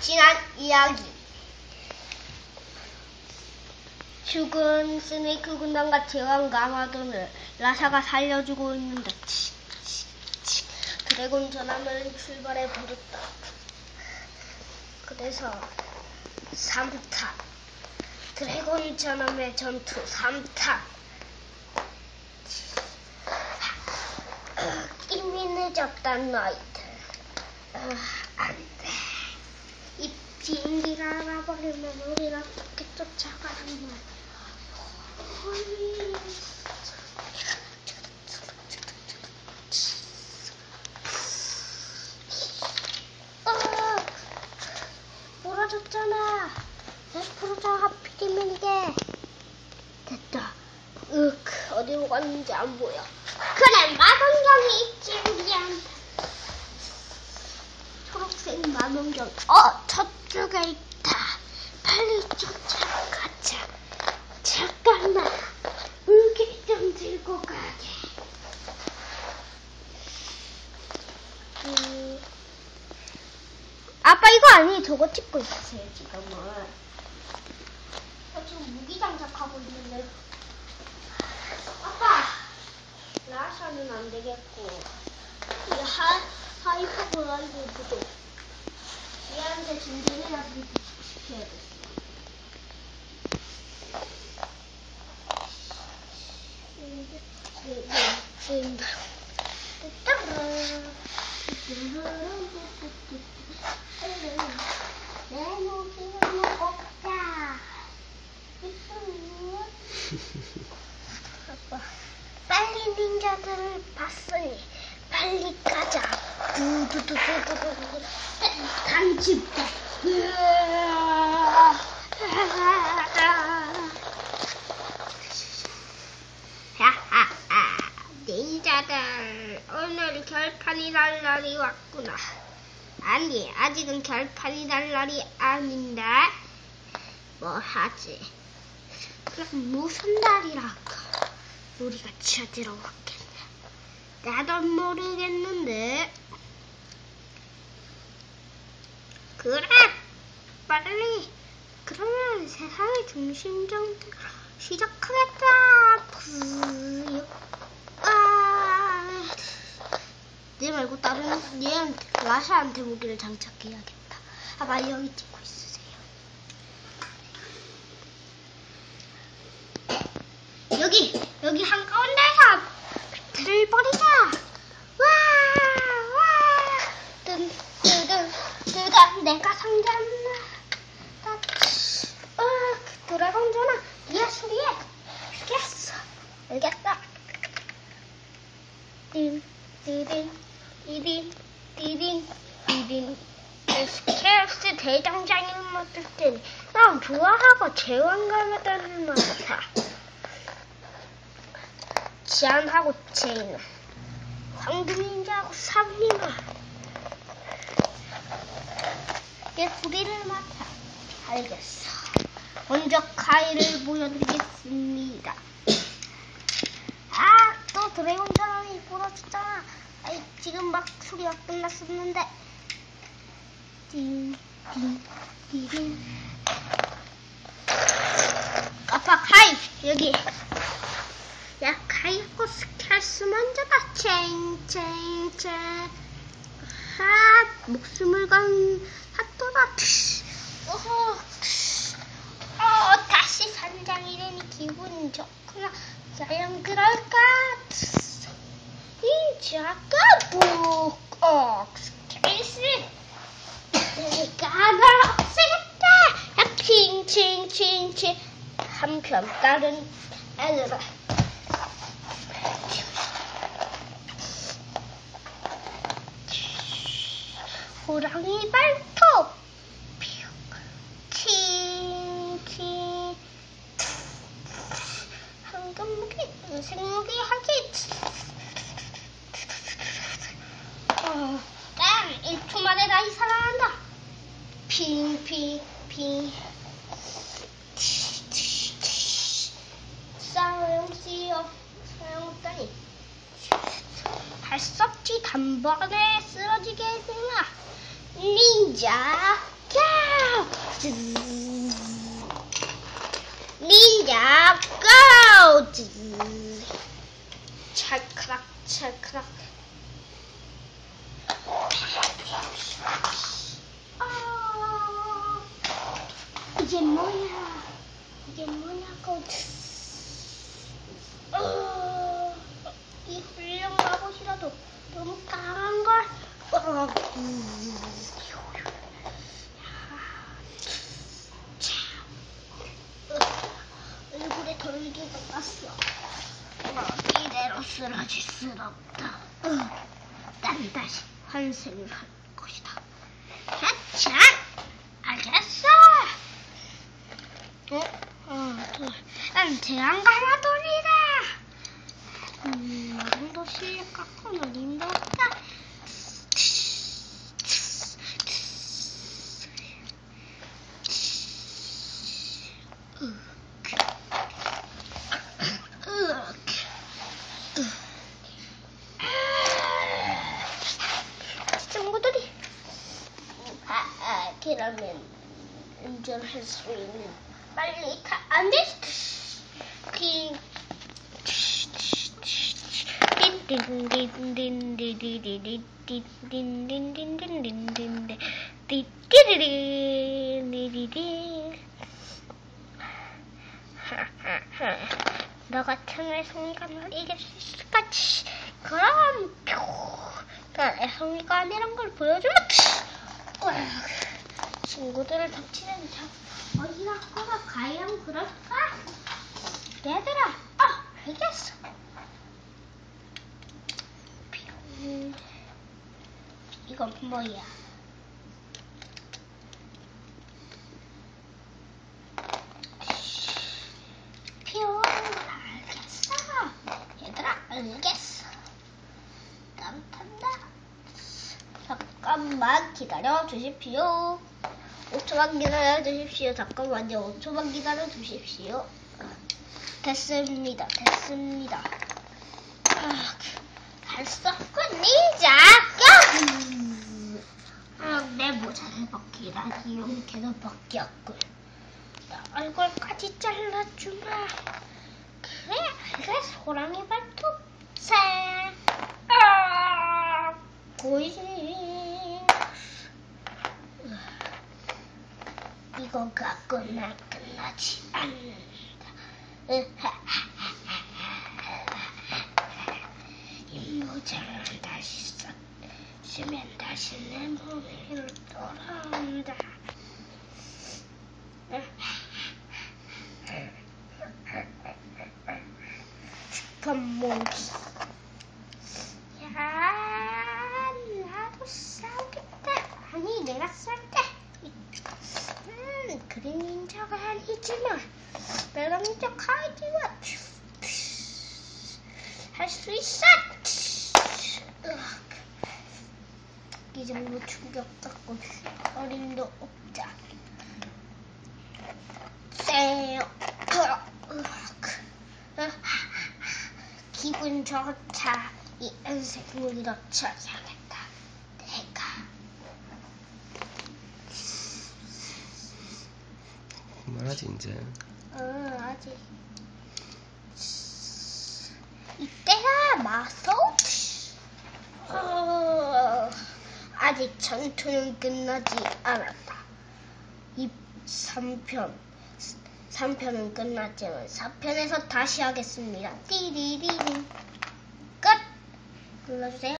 지난 이야기 죽은 스네이크 군단과 제왕 가마돈을 라샤가 살려주고 있는데. 드래곤 전함을 출발해 버렸다. 그래서 3타 드래곤 전함의 전투 3타 이미 늦었단 너희들 어, 안돼 이 비행기가 알아버리면 우리가 어떻게 쫓아가는 거야. 헐. 어, 부러졌잖아. 100%다 하필이면 이게. 됐다. 윽 어디로 갔는지 안 보여. 그래 만원경이 있지 우리한테. 초록색 만원경. 어저 쪽에 있다 빨리 쫓아가자 잠깐만 물기 좀 들고 가게 음, 아빠 이거 아니 저거 찍고 있으세요 지금은 저 지금 무기 장착하고 있는데 아빠 라샤는 안 되겠고. 이 하, 하이퍼 블라이드 부족 시켜야겠어 내 무기를 먹자 아빠, 빨리 닌자들을 봤으니 빨리 가자. 하하하. 닌자들, 오늘 결판이 날 날이 왔구나. 아니, 아직은 결판이 날 날이 아닌데. 뭐 하지? 그럼 무슨 날이랄까? 우리가 찾으러 왔겠네. 나도 모르겠는데. 그래, 빨리. 그러면 세상의 중심정도 시작하겠다. 부요. 아, 얘 말고 다른 얘한테 라샤한테 무기를 장착해야겠다. 아빠 여기 찍고 있으세요. 여기 여기 한 가운데서 배틀을 벌이자. 뜨든, 내가 상자나. 어, 드래곤 전화, 예술이에. 알겠어, 알겠어. 띵, 띠딘, 띠딘, 띠딘, 띠딘. 스케일스 대장장을 맡을 테니 난 좋아하고 제왕감에 따는 맡아. 지안하고 제인 황금인자하고 삼림아 얘 부리를 맡아 알겠어 먼저 카이를 보여드리겠습니다 아 또 드래곤 전환이 부러졌잖아 아이, 지금 막 소리가 끝났었는데 띵 띵띵띵 아빠 카이 여기 야, 카이 코 스캐스 먼저다. 쨍쨍쨍. 아, 목숨을 건. 어허. 어, 다시 선장이 되니 기분 좋구나. 과연 그럴까? 인자가 북억 스캐스. 내가 널 없애겠다. 야, 칭칭칭칭. 한편 다른 애들아. 호랑이 발톱 칭칭 황금무기 은색무기 하기 어, 땀 1초 만에 다시 살아난다. 핑 핑핑. 싸움씨어 소용없다니 할수 없지 단번에 쓰러지게 되나 닌자 가 닌자 고! 찰크락 찰크락. 아, 이게 뭐야? 이게 뭐냐고. 어, 이 훌륭 갑옷이라도 너무 강한 걸. 어, 음. 참. 어, 얼굴에 돌기가 났어. 어, 어, 난 다시 환생을 할 것이다. 하차! 알겠어! 어? 어, 또, 난 대왕 가마돌이다! 음, 이 정도 실력 갖고는 힘들었다. 친구들이 아, 아, 그러면 운전할 수 있는 안 돼. 그너 같은 애송이감을 이길 수 있을까? 치. 그럼 표. 난 애송이가 아니란 걸 보여주마. 친구들을 덮치는 저 어디 갔거나 과연 그럴까? 얘들아, 아, 알겠어. 뿅. 이건 뭐야? 뿅, 알겠어. 얘들아, 알겠어. 깜탄다. 잠깐만 기다려 주십시오. 5초만 기다려 주십시오. 잠깐만요. 5초만 기다려 주십시오. 됐습니다. 됐습니다. 아, 없군, 닌자! 음. 아, 내 모자를 벗기다니 용케도 벗겼군. 나 얼굴까지 잘라주마. 그래, 알겠어. 호랑이 발톱새. 아, 고잉. 이거 갖고는 끝나지 않는다. 이 모자를 다시 써, 쓰면 다시 내 몸으로 돌아온다. 슈퍼모기. 야, 나도 싸우겠다. 아니, 내가 쏠게. 음, 그린 닌자가 아니지만 닌자 카이디와 할수 있어. 이 정도 충격 갖고 어림도 없자. 기분 좋다. 이 은색 무기로 쳐야겠다. 내가. 말하지 이제 어, 아직. 이때가 마소? 어, 아직 전투는 끝나지 않았다. 이 3편. 3편은 끝났지만 4편에서 다시 하겠습니다. 띠리리리. 끝! 눌러주세요.